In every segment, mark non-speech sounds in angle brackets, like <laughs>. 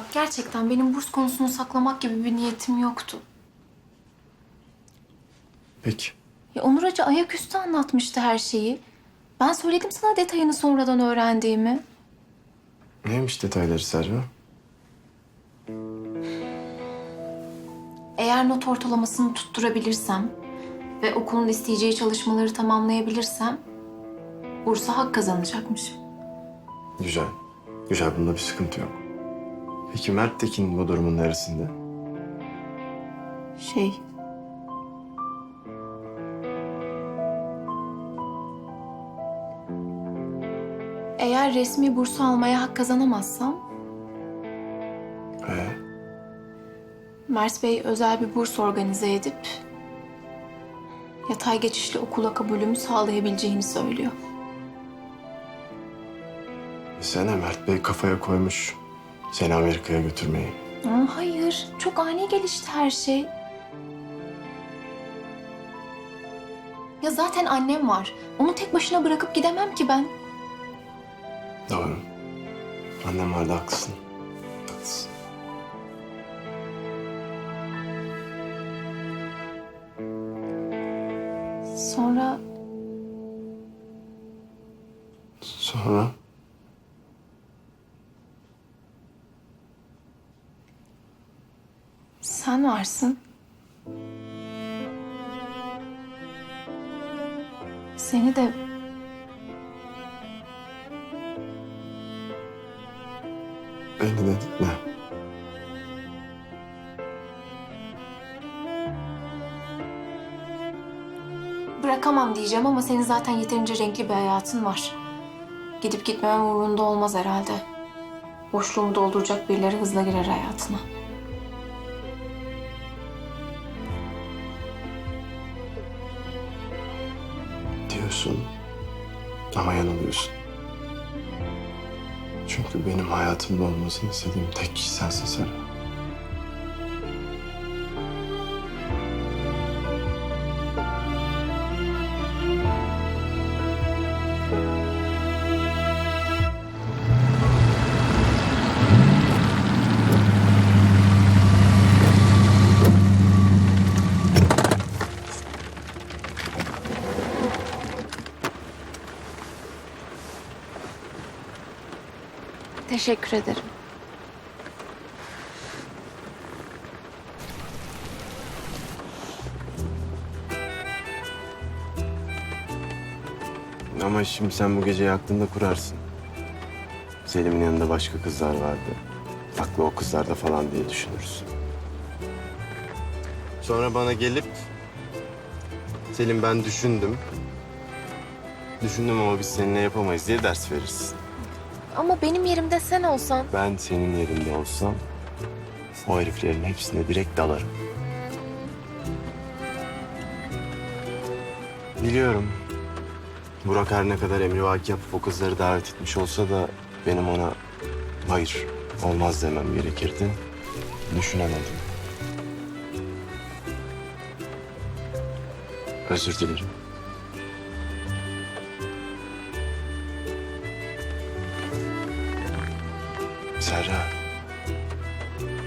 bak gerçekten benim burs konusunu saklamak gibi bir niyetim yoktu. Peki. Ya Onur Hoca ayaküstü anlatmıştı her şeyi. Ben söyledim sana detayını sonradan öğrendiğimi. Neymiş detayları Serra? Eğer not ortalamasını tutturabilirsem ve okulun isteyeceği çalışmaları tamamlayabilirsem bursa hak kazanacakmışım. Güzel. Güzel bunda bir sıkıntı yok. Peki Mert Tekin bu durumun neresinde? Şey... Eğer resmi bursu almaya hak kazanamazsam Ee, Mert Bey özel bir burs organize edip yatay geçişli okula kabulümü sağlayabileceğini söylüyor. sene Mert Bey kafaya koymuş seni Amerika'ya götürmeyi. Aa, hayır, çok ani gelişti her şey. Ya zaten annem var. Onu tek başına bırakıp gidemem ki ben. Doğru. Annem vardı haklısın. Haklısın. Sonra Sonra? Sen varsın. Seni de Beni de ne? bırakamam diyeceğim ama senin zaten yeterince renkli bir hayatın var. Gidip gitmem umurunda olmaz herhalde. Boşluğumu dolduracak birileri hızla girer hayatına. Ama yanılıyorsun. Çünkü benim hayatımda olmasını istediğim tek kişi sensin Serra. Teşekkür ederim. Ama şimdi sen bu geceyi aklında kurarsın. Selim'in yanında başka kızlar vardı. Aklı o kızlarda falan diye düşünürsün. Sonra bana gelip... Selim ben düşündüm. Düşündüm ama biz seninle yapamayız diye ders verirsin. Ama benim yerimde sen olsan Ben senin yerinde olsam o heriflerin hepsine direkt dalarım. Biliyorum. Burak her ne kadar emrivaki yapıp o kızları davet etmiş olsa da benim ona hayır olmaz demem gerekirdi. Düşünemedim. Özür dilerim.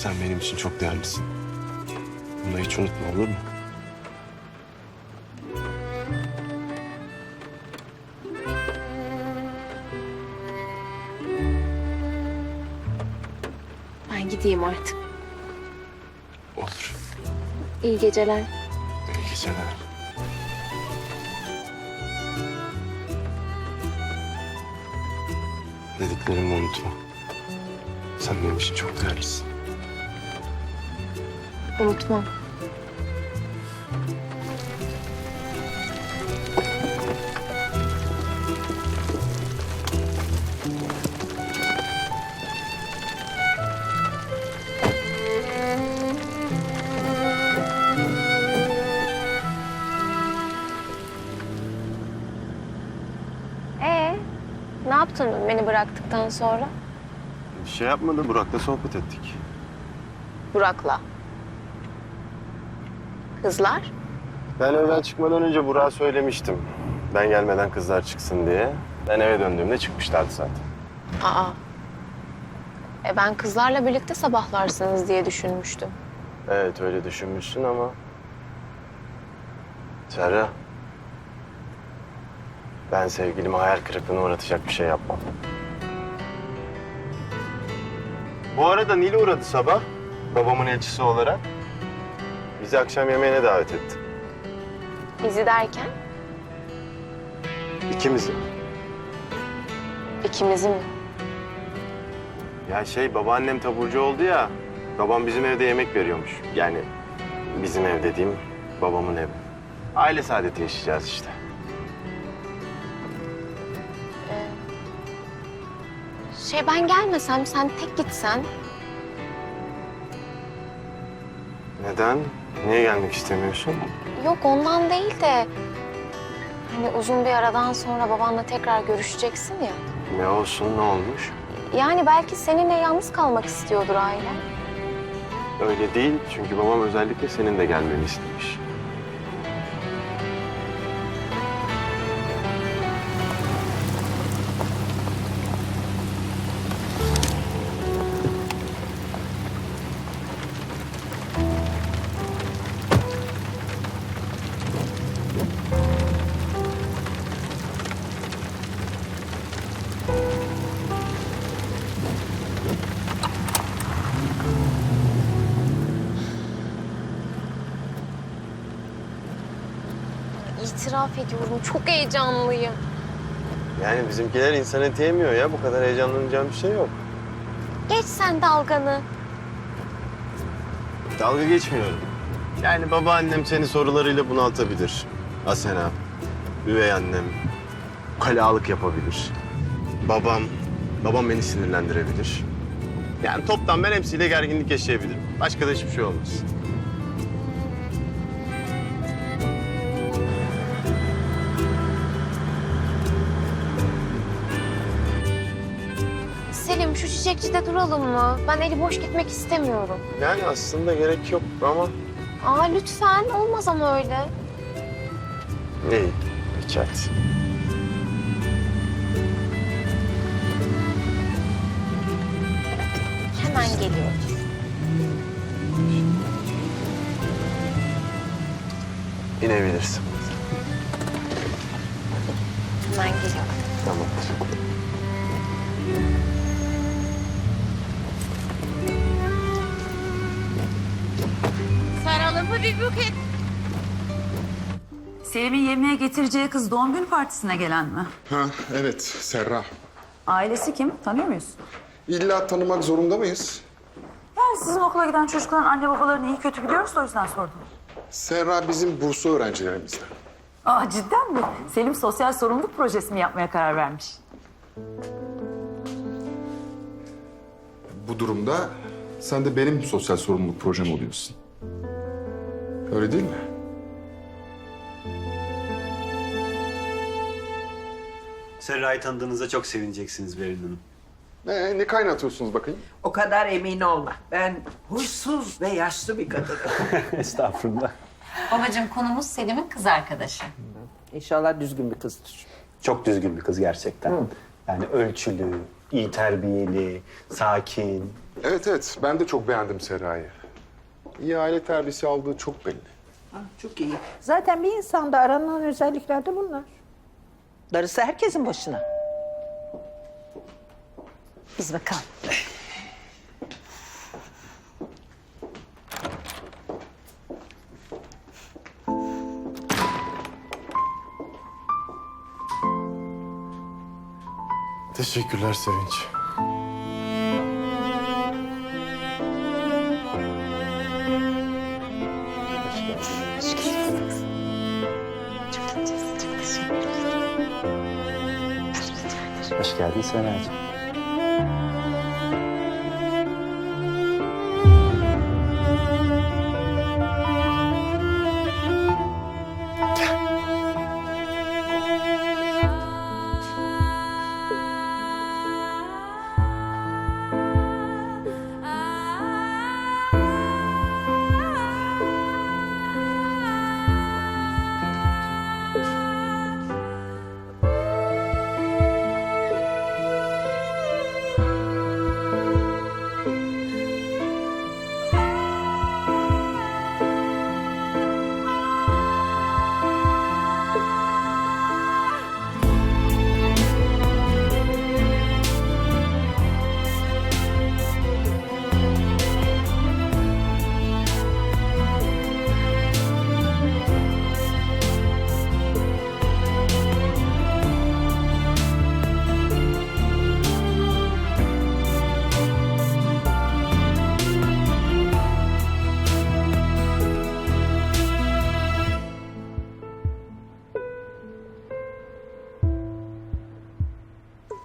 Sen benim için çok değerlisin. Bunu hiç unutma olur mu? ben gideyim artık. Olur. İyi geceler. İyi geceler. Dediklerimi unutma. Sen benim için çok değerlisin. Unutmam. Ee, ne yaptın beni bıraktıktan sonra? Bir şey yapmadı. Burak'la sohbet ettik. Burak'la. Kızlar? Ben evden çıkmadan önce Burak'a söylemiştim. Ben gelmeden kızlar çıksın diye. Ben eve döndüğümde çıkmışlardı zaten. Aa. E ben kızlarla birlikte sabahlarsınız diye düşünmüştüm. Evet öyle düşünmüşsün ama... Serra. Ben sevgilimi hayal kırıklığına uğratacak bir şey yapmam. Bu arada Nil uğradı sabah. Babamın elçisi olarak. Bizi akşam yemeğine davet etti. Bizi derken İkimizi. ikimizi mi? Ya şey babaannem taburcu oldu ya. Babam bizim evde yemek veriyormuş. Yani bizim ev dediğim babamın evi. Aile saadeti yaşayacağız işte. Şey ben gelmesem sen tek gitsen Neden? Niye gelmek istemiyorsun? Yok ondan değil de hani uzun bir aradan sonra babanla tekrar görüşeceksin ya. Ne olsun ne olmuş? Yani belki seninle yalnız kalmak istiyordur aile. Öyle değil çünkü babam özellikle senin de gelmeni istemiş. İtiraf ediyorum çok heyecanlıyım. Yani bizimkiler insan eti yemiyor ya. Bu kadar heyecanlanacağım bir şey yok. Geç sen dalganı. Dalga geçmiyorum. Yani babaannem seni sorularıyla bunaltabilir. Asena, üvey annem, kalalık yapabilir. Babam, babam beni sinirlendirebilir. Yani toptan ben hepsiyle gerginlik yaşayabilirim. Başka da hiçbir şey olmaz. Çiçekçide duralım mı? Ben eli boş gitmek istemiyorum. Yani aslında gerek yok ama... Aa lütfen olmaz ama öyle. İyi, peki hadi. Hemen geliyoruz. İnebilirsin. Hemen geliyorum. Selim'in yemeğe getireceği kız doğum günü partisine gelen mi? Ha evet Serra. Ailesi kim? Tanıyor muyuz? İlla tanımak zorunda mıyız? Yani sizin okula giden çocukların anne babalarını iyi kötü biliyoruz da o yüzden sordum. Serra bizim burslu öğrencilerimizden. Aa cidden mi? Selim sosyal sorumluluk projesi mi yapmaya karar vermiş? Bu durumda sen de benim sosyal sorumluluk projem oluyorsun. Öyle değil mi? Serra'yı tanıdığınızda çok sevineceksiniz Berin Hanım. Ne, ne kaynatıyorsunuz bakayım? O kadar emin olma. Ben huysuz ve yaşlı bir kadınım. <laughs> Estağfurullah. Babacığım konumuz Selim'in kız arkadaşı. İnşallah düzgün bir kızdır. Çok düzgün bir kız gerçekten. Yani ölçülü, iyi terbiyeli, sakin. Evet evet ben de çok beğendim Serra'yı. İyi aile terbiyesi aldığı çok belli. Ha, çok iyi. Zaten bir insanda aranan özellikler de bunlar. Darısı herkesin başına. Biz bakalım. Teşekkürler Sevinç. Hoş geldin Serra'cığım.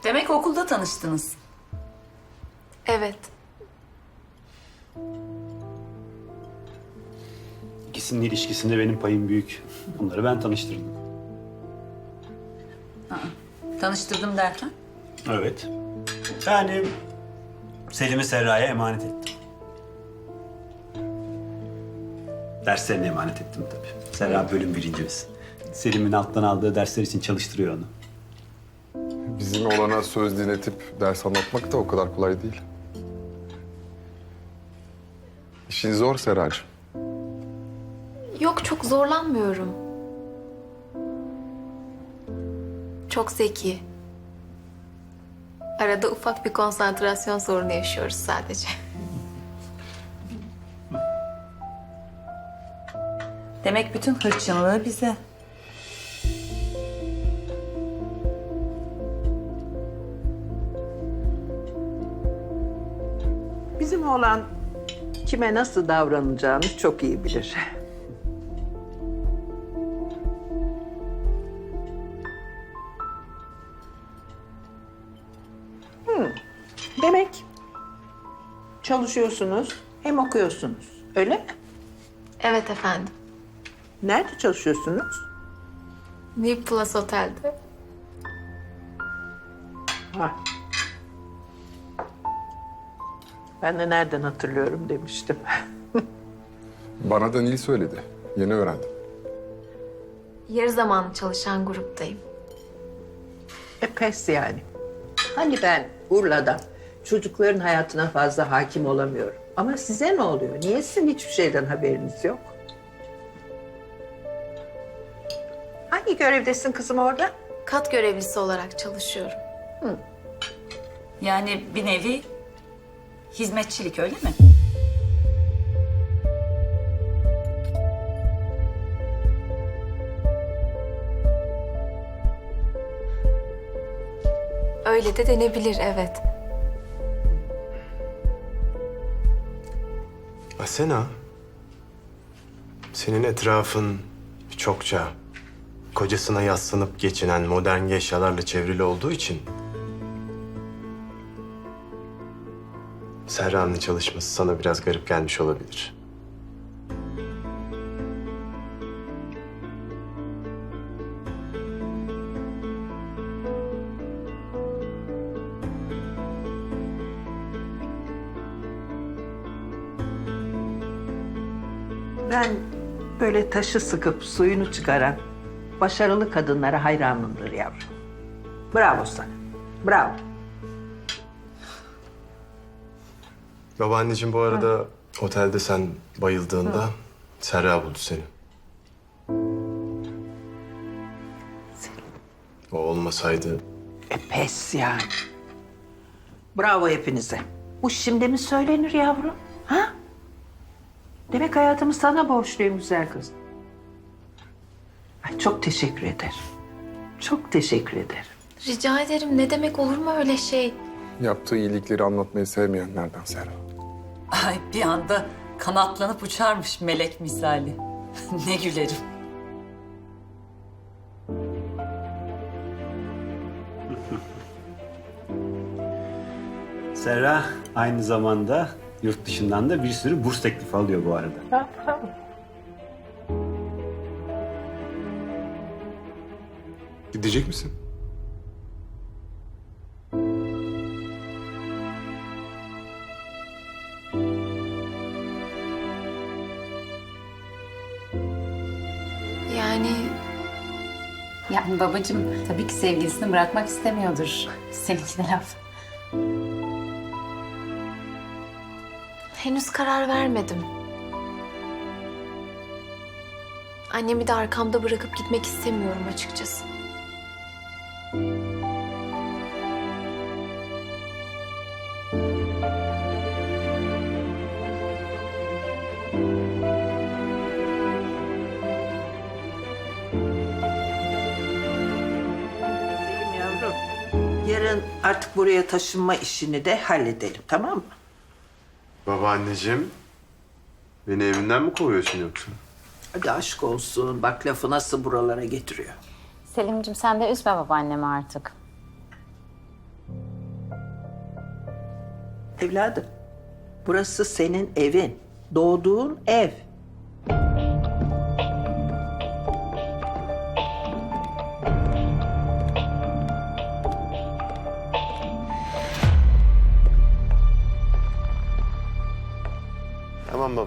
Demek okulda tanıştınız. Evet. İkisinin ilişkisinde benim payım büyük. Bunları ben tanıştırdım. Tanıştırdım derken? Evet. Yani Selim'i Serra'ya emanet ettim. Derslerine emanet ettim tabii. Serra bölüm birincisi. Selim'in alttan aldığı dersler için çalıştırıyor onu. Bizim olana söz dinletip ders anlatmak da o kadar kolay değil. İşin zor Seracığım. Yok çok zorlanmıyorum. Çok zeki. Arada ufak bir konsantrasyon sorunu yaşıyoruz sadece. Demek bütün hırçınlığı bize. Kime nasıl davranacağını çok iyi bilir. Hmm, Demek çalışıyorsunuz hem okuyorsunuz. Öyle mi? Evet efendim. Nerede çalışıyorsunuz? New Plus Otel'de. Ha. Ben de nereden hatırlıyorum demiştim. <laughs> Bana da Nil söyledi. Yeni öğrendim. Yarı zamanlı çalışan gruptayım. E pes yani. Hani ben Urla'da çocukların hayatına fazla hakim olamıyorum. Ama size ne oluyor? Niye sizin hiçbir şeyden haberiniz yok? Hangi görevdesin kızım orada? Kat görevlisi olarak çalışıyorum. Yani bir nevi hizmetçilik öyle mi? Öyle de denebilir evet. Asena, senin etrafın çokça kocasına yaslanıp geçinen modern eşyalarla çevrili olduğu için Serra'nın çalışması sana biraz garip gelmiş olabilir. Ben böyle taşı sıkıp suyunu çıkaran başarılı kadınlara hayranımdır yavrum. Bravo sana. Bravo. Babaanneciğim bu arada otelde sen bayıldığında Serra buldu seni. O olmasaydı E pes yani. Bravo hepinize. Bu şimdi mi söylenir yavrum? Ha? Demek hayatımı sana borçluyum güzel kız. Ay, çok teşekkür ederim. Çok teşekkür ederim. Rica ederim ne demek olur mu öyle şey? Yaptığı iyilikleri anlatmayı sevmeyenlerden Serra. Ay bir anda kanatlanıp uçarmış melek misali. <laughs> ne gülerim. <laughs> Serra aynı zamanda yurt dışından da bir sürü burs teklifi alıyor bu arada. Gidecek misin? Yani babacığım tabii ki sevgilisini bırakmak istemiyordur. Seninki de laf. henüz karar vermedim. Annemi de arkamda bırakıp gitmek istemiyorum açıkçası. yarın artık buraya taşınma işini de halledelim tamam mı? Babaanneciğim, beni evinden mi kovuyorsun yoksa? Hadi aşk olsun. Bak lafı nasıl buralara getiriyor. Selim'cim sen de üzme babaannemi artık. Evladım, burası senin evin. Doğduğun ev.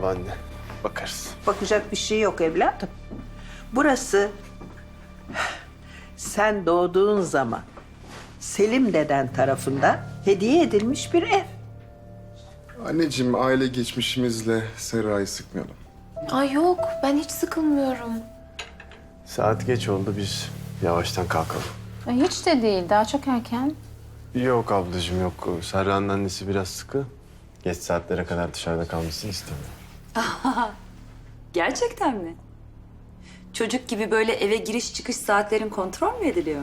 Tamam babaanne. Bakarız. Bakacak bir şey yok evladım. Burası sen doğduğun zaman Selim deden tarafından hediye edilmiş bir ev. Anneciğim aile geçmişimizle Serra'yı sıkmayalım. Ay yok ben hiç sıkılmıyorum. Saat geç oldu biz yavaştan kalkalım. Ay, Hiç de değil, daha çok erken. Yok ablacığım yok. Serra'nın annesi biraz sıkı. Geç saatlere kadar dışarıda kalmasını istemiyor. <laughs> Gerçekten mi? Çocuk gibi böyle eve giriş çıkış saatlerin kontrol mü ediliyor?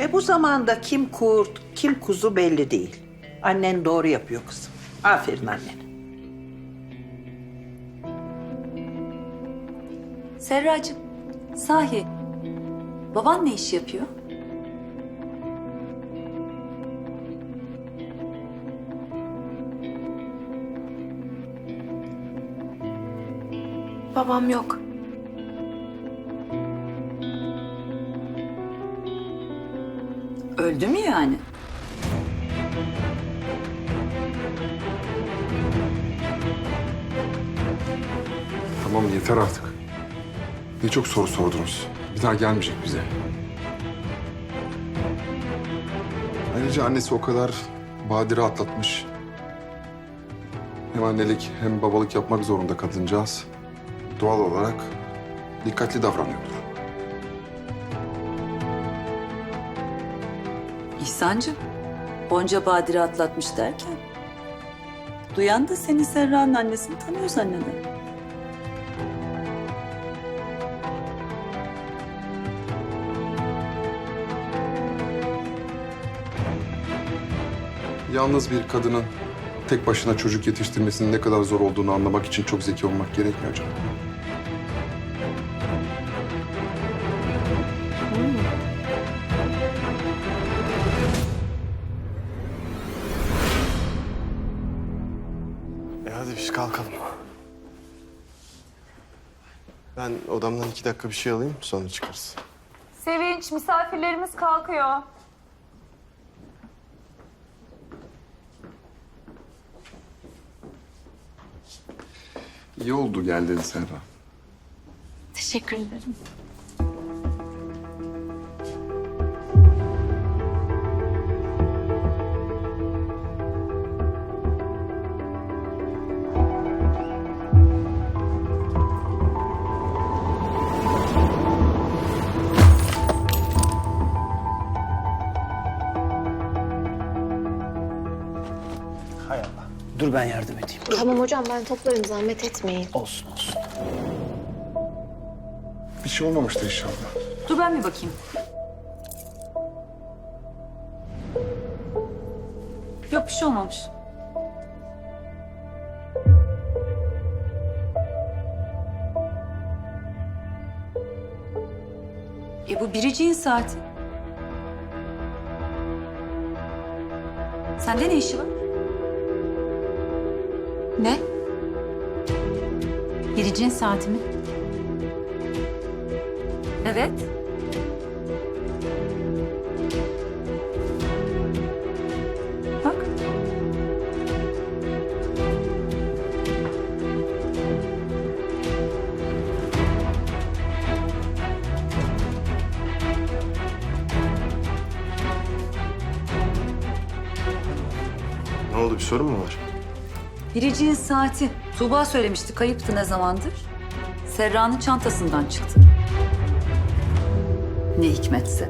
E bu zamanda kim kurt, kim kuzu belli değil. Annen doğru yapıyor kızım. Aferin annene. Serracığım, sahi baban ne iş yapıyor? Babam yok. Öldü mü yani? Tamam yeter artık. Ne çok soru sordunuz. Bir daha gelmeyecek bize. Ayrıca annesi o kadar badire atlatmış. Hem annelik hem babalık yapmak zorunda kadıncağız. Doğal olarak dikkatli davranıyordur. İhsancığım, onca badire atlatmış derken... Duyan da senin Serra'nın annesini tanıyor zanneder. Yalnız bir kadının tek başına çocuk yetiştirmesinin ne kadar zor olduğunu anlamak için çok zeki olmak gerekmiyor canım. Ben odamdan iki dakika bir şey alayım sonra çıkarız. Sevinç, misafirlerimiz kalkıyor. İyi oldu geldin Serra. Teşekkür ederim. Dur ben yardım edeyim. Tamam hocam ben toplarım zahmet etmeyin. Olsun olsun. Bir şey olmamıştır inşallah. Dur ben bir bakayım. Yok bir şey olmamış. E bu biriciğin saati. Sende ne işi var? Ne? Biricin saati mi? Evet. Bak. Ne oldu bir sorun mu var? Biriciğin saati. Tuğba söylemişti kayıptı ne zamandır. Serra'nın çantasından çıktı. Ne hikmetse.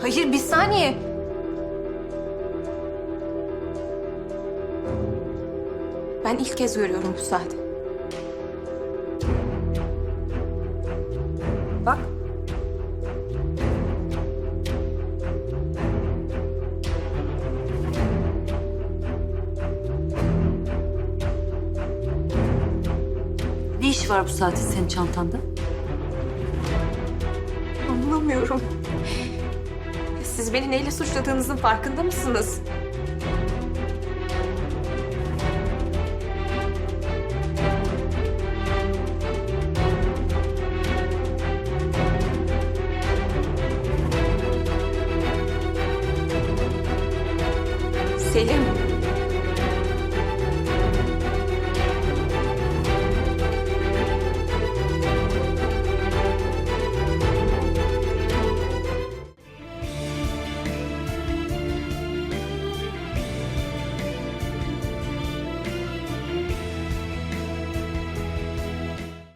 Hayır bir saniye. Ben ilk kez görüyorum bu saati. Bak. Var bu saatin senin çantanda? Anlamıyorum. Siz beni neyle suçladığınızın farkında mısınız?